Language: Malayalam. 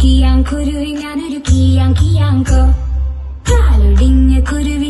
കിയാങ്കുരുവിൽ ഞാനൊരു കിയാങ്കിയാങ്കോ കാലൊടിഞ്ഞ കുരുവിൽ